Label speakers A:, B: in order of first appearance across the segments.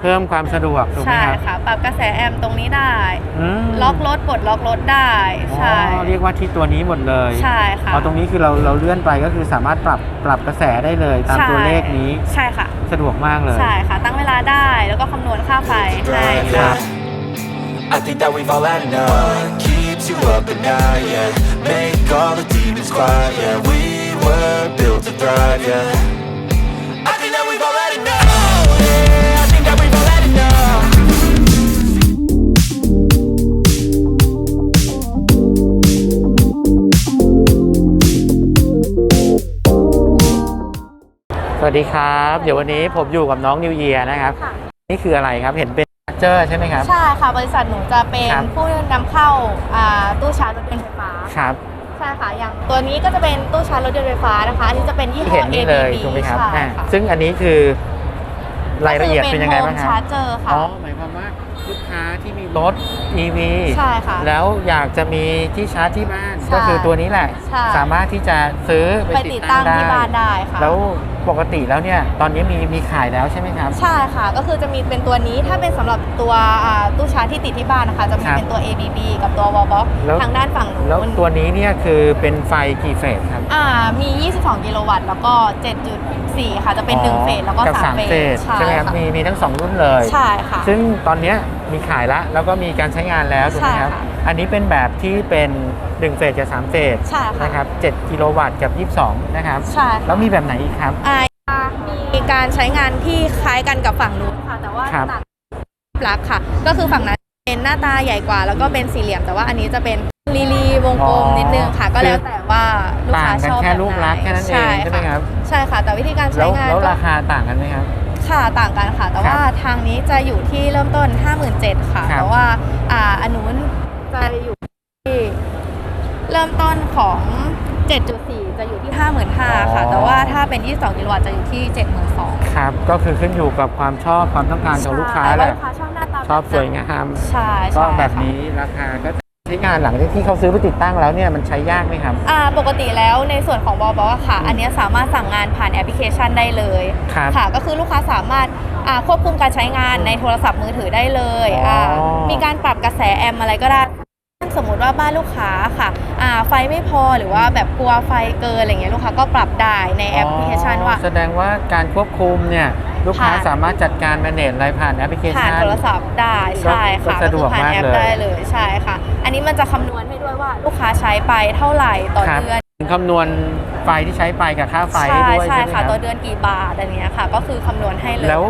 A: เพิ่มความสะดวกถูกไหม
B: ใช่
A: ครับ
B: ค่ะ ปรับกระแสแอมป์ตรงนี้ได้
A: อืม
B: ล็อกรถปลดล็อกรถได้ ใช่
A: อ๋อเรียกว่าที่ตัวนี้หมดเลย
B: ใช่ค่ะ
A: เอาตรงนี้คือเราเราเลื่อนไปก็คือสามารถปรับปรับกระแสได้เลย ตาม
B: ใช่
A: ตัวเลขนี้
B: ใช่ค่ะ
A: สะดวกมากเลย
B: ใช่ค่ะ ตั้งเวลาได้แล้วก็คำนวณค่าไฟให้
A: ครับ
C: I think that we've all had enough. What keeps you up at night? Yeah, make all the demons quiet. Yeah, we were built to thrive. Yeah,
A: สวัสดีครับ เดี๋ยววันนี้ผมอยู่กับน้องนิวเยียนะครับ
B: ค่ะ
A: นี่คืออะไรครับ เห็นเป็นเจอร์ใช่ไหมครับ
B: ใช่ค่ะบริษัทหนูจะเป็น
A: ครับ
B: ผู้นำเข้าอ่าตู้ชาร์จรถยนต์ไฟฟ้า
A: ครับ
B: ใช่ค่ะอย่างตัวนี้ก็จะเป็นตู้ชาร์จรถยนต์ไฟฟ้านะคะอันนี้จะเป็นยี่
A: ที่
B: ห้อ
A: เห็นนี่เลย
B: ABB
A: ถูกไหมครับ
B: ใช่
A: อ่า
B: ค่ะ
A: ซึ่งอันนี้คือรายละเอียดเป็นยังไงบ้างค
B: ชา
A: รับ
B: ร์จเจอร์ค่ะ
A: อ๋อหมายความว่าลูกค้าที่มีรถ EV
B: ใช่ค่ะ
A: แล้วอยากจะมีที่ชาร์จที่บ้าน
B: ใช่
A: ก็คือตัวนี้แหละ
B: ใช่
A: สามารถที่จะซื้อไป
B: ไป
A: ติ
B: ติ
A: ด
B: ด
A: ตั้
B: ตั้
A: ง
B: ง
A: ได้
B: ที่บ้านได้ค่ะ
A: แล้ว ปกติแล้วเนี่ยตอนนี้มีมีขายแล้วใช่ไหมครับ
B: ใช่ค่ะ ก็คือจะมีเป็นตัวนี้ถ้าเป็นสำหรับตัวอ่าตู้ชาร์จที่ติดที่บ้านนะคะ จะมี
A: ครับ
B: เป็นตัว ABB กับตัว Wallbox
A: แล้ว
B: ทางด้านฝั่งนู้
A: แล้ว
B: น
A: ตัวนี้เนี่ยคือเป็นไฟกี่เฟสครับ
B: อ่ามี 22 กิโลวัตต์แล้วก็ 7.4 ค่ะ จะเป็น 1 เฟสแล้วก็
A: กับ
B: 3เฟ
A: เฟ
B: ส
A: สใช่ไหมครับ
B: ค่ะ
A: มีมีทั้งสองรุ่นเลย
B: ใช่ค่ะ
A: ซึ่งตอนเนี้ยมีขายแล้วแล้วก็มีการใช้งานแล้วถูกไหมครับ
B: ใช่ค่ะ
A: อันนี้เป็นแบบที่เป็น1เฟสกับ3เฟส
B: ใช่ค่ะ
A: นะครับ7กิโลวัตต์กับ 22 นะครับ
B: ใช่ค่ะ
A: แล้วมีแบบไหนอีกครับ
B: อ่ามีการใช้งานที่คล้ายกันกับฝั่งนู้นค่ะ แต่ว่า
A: ครับ
B: ต่างลักษณ์ค่ะ ก็คือฝั่งนั้นเป็นหน้าตาใหญ่กว่า แล้วก็เป็นสี่เหลี่ยม แต่ว่าอันนี้จะเป็นลีลีวงกลมนิดนึงค่ะ ก็แล้วแต่ว่าลูก
A: ต่าง
B: ค้า
A: กัน
B: ชอบ
A: แค่
B: แบบ
A: ลูก
B: ไหน
A: ลักษณ์แค่นั้นเองใช่ไหมครับ
B: ใช่ค่ะ แต่วิธีการ
A: แล้
B: ใช้
A: ว
B: งาน
A: แล้ว
B: ก็
A: ราคาต่างกันไหมครับ
B: ค่ะต่างกันค่ะ แต่ว่า
A: ครับ
B: ทางนี้จะอยู่ที่เริ่มต้น 57,000ค่ะ
A: ครับ
B: แต่ว่าอ่าอันนู้น จะอยู่ที่เริ่มต้นของ 7.4 จะอยู่ที่ 55,000ค่ะ แต่ว่าถ้าเป็น 22 กิโลวัตต์จะอยู่ที่ 72,000
A: ครับก็คือขึ้นอยู่กับความชอบความต้องการของลูกค้า
B: ใช่
A: แห
B: ว่า
A: ละ
B: ลูกค้าชอบหน้าตา
A: ชอบ
B: ไหน
A: สวยงาม
B: ใช่
A: ก็
B: ใช่
A: แบบ
B: ค่ะ
A: นี้ราคาก็ใช้งานหลังจากที่เขาซื้อไปติดตั้งแล้วเนี่ยมันใช้ยากไหมครับ
B: อ่าปกติแล้วในส่วนของบอบอะค่ะ อันเนี้ยสามารถสั่งงานผ่านแอปพลิเคชันได้เลย
A: ครับ
B: ค่ะ ก็คือลูกค้าสามารถอ่าควบคุมการใช้งานในโทรศัพท์มือถือได้เลย
A: อ๋ออ่า
B: มีการปรับกระแสแอมป์อะไรก็ได้ สมมุติว่าบ้านลูกค้าค่ะอ่าไฟไม่พอหรือว่าแบบกลัวไฟเกินอะไรเงี้ยลูกค้าก็ปรับได้ในแอปพลิเคชันว่า
A: แสดงว่าการควบคุมเนี่ยลูกค้า
B: ผ่าน
A: สามารถจัดการ manage อะไรผ่านแอปพลิเค
B: ผ่าน
A: ชัน
B: โทรศัพท์ได้ใช่ค่ะ
A: ก็สะดวก
B: คือผ่าน
A: มาก
B: แอป
A: เลย
B: ได้เลยใช่ค่ะ อันนี้มันจะคำนวณให้ด้วยว่าลูกค้าใช้ไปเท่าไหร่ต่อ
A: ครับ
B: เดือน
A: คำนวณไฟที่ใช้ไปกับค่าไฟ
B: ใช่
A: ให้ด้วย
B: ใช่
A: ใช่ไหมค
B: ค่ะ
A: รับ
B: ต่อเดือนกี่บาทอันเนี้ยค่ะ ก็คือคำนวณให้เลย
A: แล้ว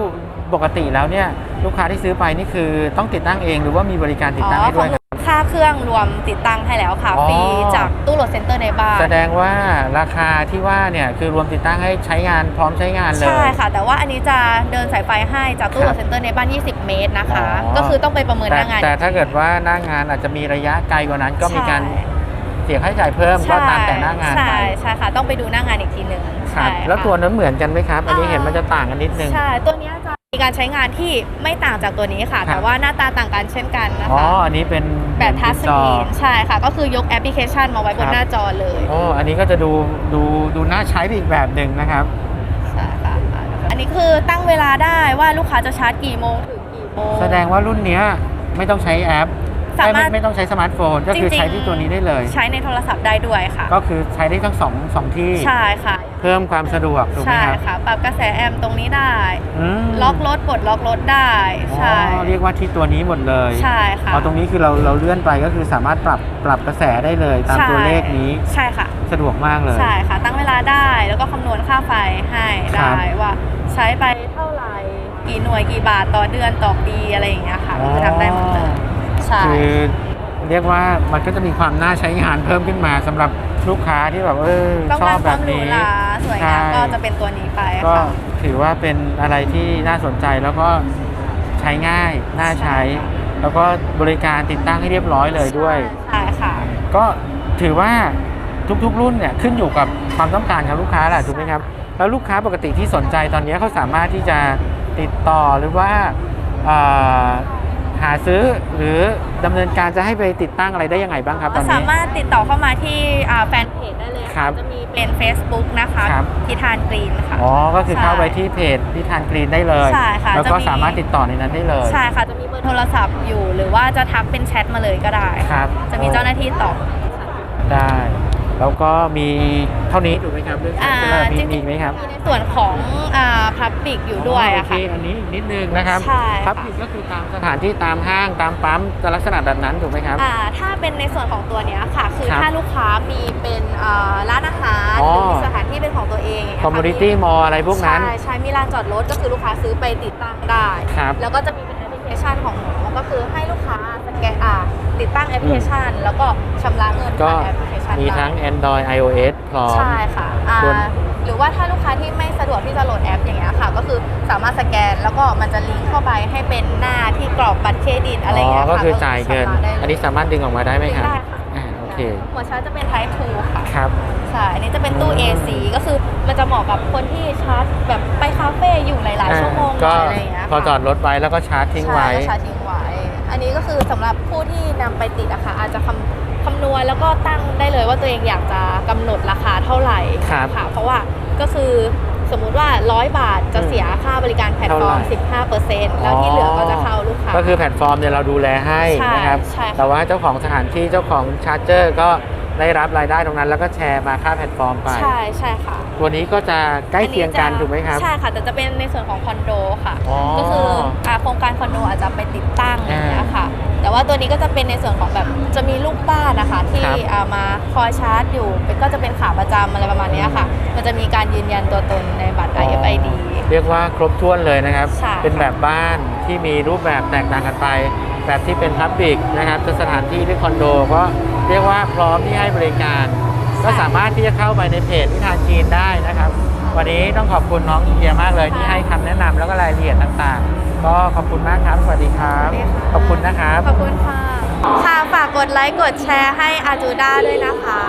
A: ปกติแล้วเนี่ยลูกค้าที่ซื้อไปนี่คือต้องติดตั้งเองหรือว่ามีบริการติดตั้งให้ด้วยครับ
B: ค่าเครื่องรวมติดตั้งให้แล้วค่ะ
A: อ๋อ
B: ฟรีจากตู้โหลดเซ็นเตอร์ในบ้าน
A: แสดงว่าราคาที่ว่าเนี่ยคือรวมติดตั้งให้ใช้งานพร้อมใช้งานเลย
B: ใช่ค่ะ แต่ว่าอันนี้จะเดินสายไฟให้จากตู้โหล
A: ครั
B: ด
A: บ
B: เซ็นเตอร์ในบ้าน 20 เมตรนะคะ
A: อ๋อ
B: ก็คือต้องไปประเมินห
A: แต่
B: น้างาน
A: แต่ถ้าเกิดว่าหน้างานอาจจะมีระยะไกลกว่านั้นก็มีการ
B: ใช่
A: เสียค่าใช้จ่ายเพิ่มก็
B: ใช่
A: ตามแต่หน้างาน
B: ใช่
A: ไป
B: ใช่ค่ะ ต้องไปดูหน้างานอีกทีหนึ่ง
A: ครับ
B: ใช่ค่ะ
A: แล้วตัวนั้นเหมือนกันไหมครับ อันนี้เห็นมันจะต่างกันนิดนึง
B: ใช่ ตัวเนี้ยจะ มีการใช้งานที่ไม่ต่างจากตัวนี้ค่ะ
A: ครับ
B: แต่ว่าหน้าตาต่างกันเช่นกันนะ
A: อ๋อ
B: คะ
A: อันนี้เป็น
B: แบบทัชส
A: จ
B: ก
A: อ
B: รีนใช่ค่ะ ก็คือยกแอปพลิเคชันมาไว้บ
A: ครั
B: น
A: บ
B: หน้าจอเลย
A: โอ้อันนี้ก็จะดูดูดูน่าใช้ไปอีกแบบหนึ่งนะครับ
B: ใช่ค่ะอันนี้คือตั้งเวลาได้ว่าลูกค้าจะชาร์จกี่โมงถึงกี่โมง
A: แสดงว่ารุ่นเนี้ยไม่ต้องใช้แอป
B: สามารถ
A: ไม่ไม่ต้องใช้สมาร์ทโฟน ก็คือ
B: จริงๆ
A: ใช้ที่ตัวนี้ได้เลย
B: ใช้ในโทรศัพท์ได้ด้วยค่ะ
A: ก็คือใช้ได้ทั้งสองสองที่
B: ใช่ค่ะ
A: เพิ่มความสะดวกถูกไหม
B: ใช่
A: ครับ
B: ค่ะ ปรับกระแสแอมป์ตรงนี้ได้
A: อืม
B: ล็อกรถปลดล็อกรถได้ใช่
A: อ๋อเรียกว่าที่ตัวนี้หมดเลย
B: ใช่ค่ะ
A: เอาตรงนี้คือเราเราเลื่อนไปก็คือสามารถปรับปรับกระแสได้เลย ตาม
B: ใช่
A: ตัวเลขนี้
B: ใช่ค่ะ
A: สะดวกมากเลย
B: ใช่ค่ะ ตั้งเวลาได้แล้วก็คำนวณค่าไฟให้
A: ครับ
B: ได้ว่าใช้ไปเท่าไหร่กี่หน่วยกี่บาทต่อเดือนต่อปีอะไรอย่างเงี้ยค่ะก็คือทำได้หมดเลย ใช่
A: คือเรียกว่ามันก็จะมีความน่าใช้งานเพิ่มขึ้นมาสำหรับลูกค้าที่แบบเออ
B: ต้อง
A: ชอ
B: การ
A: บ
B: ค
A: แบ
B: วาม
A: บ
B: หรู
A: นี้
B: หราสวยงาม
A: ใช่
B: ก็จะเป็นตัวนี้ไป
A: ก็
B: ค่ะ
A: ถือว่าเป็นอะไรที่น่าสนใจแล้วก็ใช้ง่ายน่าใช้ แล้วก็บริการติดตั้งให้เรียบร้อยเลยด้วย
B: ใช่ค่ะ
A: ก็ถือว่าทุกๆรุ่นเนี่ยขึ้นอยู่กับความต้องการของลูกค้าแหละถูกไหมครับ แล้วลูกค้าปกติที่สนใจตอนนี้เขาสามารถที่จะติดต่อหรือว่าเอ่อหา ซื้อหรือดำเนินการจะให้ไปติดตั้งอะไรได้ยังไงบ้างครับต
B: ก็
A: อน
B: สา
A: นี้
B: มารถติดต่อเข้ามาที่อ่าแฟนเพจได้เลย
A: ครั
B: ค่ะ
A: บ
B: จะมีเป็น Facebook นะคะ
A: ครับ
B: ทิทานกรีนค่ะ
A: อ๋อ ก็คือ
B: ใช่
A: เข้าไปที่เพจที่ทานกรีนได้เลย
B: ใช่ค่ะ
A: แล้วก็
B: จะมี
A: สามารถติดต่อในนั้นได้เลย
B: ใช่ค่ะ จะมีเบอร์โทรศัพท์อยู่ หรือว่าจะทักเป็นแชทมาเลยก็ได้
A: ครับ
B: จะมีเจ้าหน้าที่ตอบ
A: ได้ แล้วก็มีเท่านี้ถูกไหมครับเรื่อง
B: อ่า
A: เรื่องมี
B: จริงๆ
A: มีอีกไหมครับ
B: มีในส่วนของอ่าพับบิกอยู่ด้วยอะค่ะ
A: โอเคอันนี้อีกนิดนึงนะครับ
B: ใช่ค่ะ
A: พับผิดก็คือตามสถานที่ตามห้างตามปั๊มจะลักษณะแบบนั้นถูกไหมครับ
B: อ่าถ้าเป็นในส่วนของตัวเนี้ยค่ะ คือ
A: ครับ
B: ถ้าลูกค้ามีเป็นอ่าร้านอาหาร
A: อ๋อ
B: หรือมีสถานที่เป็นของตัวเองอย่างเงี้ย
A: คอมมูนิตี้มอลอะไรพวกนั้น
B: ใช่ใช่มีลานจอดรถก็คือลูกค้าซื้อไปติดตั้งได้
A: ครับ
B: แล้วก็จะมีเป็นแอปพลิเคชันของหนูก็คือให้ลูกค้าสแกนอ่าติดตั้งแอปพลิเคชัน แล้วก็ชำระเงิน
A: ก็
B: ผ่านแอปพลิเค ชัน
A: มี
B: ได้
A: ทั้ง Android iOS พร้อม
B: ใช่ค่ะอ่า
A: ส่วน
B: หรือว่าถ้าลูกค้าที่ไม่สะดวกที่จะโหลดแอปอย่างเงี้ยค่ะ ก็คือสามารถสแกนแล้วก็มันจะลิงก์เข้าไปให้เป็นหน้าที่กรอกบัตรเครดิตอะไรอย่างเงี้ย
A: ก็
B: ค่ะ
A: คือจ่ายเงิน
B: ชำระได้เลย
A: อันนี้สามารถดึงออกมาได้ไหมครับ
B: ได้ค่ะ
A: อ่าโอเค
B: หัวชาร์จจะเป็น Type 2ค่ะ
A: ครับ
B: ใช่ อันนี้จะเป็นตู้ AC ก็คือมันจะเหมาะกับคนที่ชาร์จแบบไปคาเฟ่อยู่หลาย ๆ ชั่วโมง
A: ก็
B: อะไรอย่างเงี้ย
A: พอ
B: ค่ะ
A: จอดรถไว้แล้วก็ชาร์จทิ้งไว้
B: ใช่แล้วชาร์จทิ้งไว้ อันนี้ก็คือสำหรับผู้ที่นำไปติดอะค่ะอาจจะคำ คำนวณแล้วก็ตั้งได้เลยว่าตัวเองอยากจะกำหนดราคาเท่าไหร่
A: ครับ
B: ค่ะเพราะว่าก็คือสมมุติว่า 100 บาทจะเสียค่าบริการแพลตฟอร์ม
A: เท่าไหร่
B: 15%แล้วที่เหลือก็จะเข้าลูกค้า
A: ก็คือแพลตฟอร์มเนี่ยเราดูแลให้
B: ใช่
A: นะครับ
B: ใช่ค่ะ
A: แต่ว่าเจ้าของสถานที่เจ้าของชาร์จเจอร์ก็ได้รับรายได้ตรงนั้นแล้วก็แชร์มาค่าแพลตฟอร์มไป
B: ใช่ใช่ค่ะ
A: ตัวนี้ก็จะใกล้เคียงกัน
B: อัจะ
A: ถูกไหมครับ
B: ใช่ค่ะ แต่จะเป็นในส่วนของคอนโดค่ะ
A: อ๋อ
B: ก็คืออ่าโครงการคอนโดอาจจะไปติดตั้งอย่างเงี้ยค่ะ แต่ว่าตัวนี้ก็จะเป็นในส่วนของแบบจะมีลูกบ้านนะคะ ที่
A: ครับ
B: อ่ามาคอยชาร์จอยู่เป็นก็จะเป็นขาประจำอะไรประมาณเนี้ยค่ะ มันจะมีการยืนยันตัวตนในบัตร IFID
A: เรียกว่าครบถ้วนเลยนะครับ
B: ใช่
A: เป็นแบบบ้านที่มีรูปแบบแตกต่างกันไป แบบที่เป็นพับบิกนะครับจะสถานที่หรือคอนโดก็เรียกว่าพร้อมที่ให้บริการ ก็สามารถที่จะเข้าไปในเพจที่ทานจีนได้นะครับ วันนี้ต้องขอบคุณน้องเกียร์มากเลยที่ให้คำแนะนำแล้วก็รายละเอียดต่างๆ ก็ขอบคุณมากครับ สวัสดีครับ
B: สวัสดีค่ะ
A: ขอบคุณนะครับ
B: ขอบคุณค่ะ ค่ะ ฝากกดไลค์ กดแชร์ให้อาจูด้าด้วยนะคะ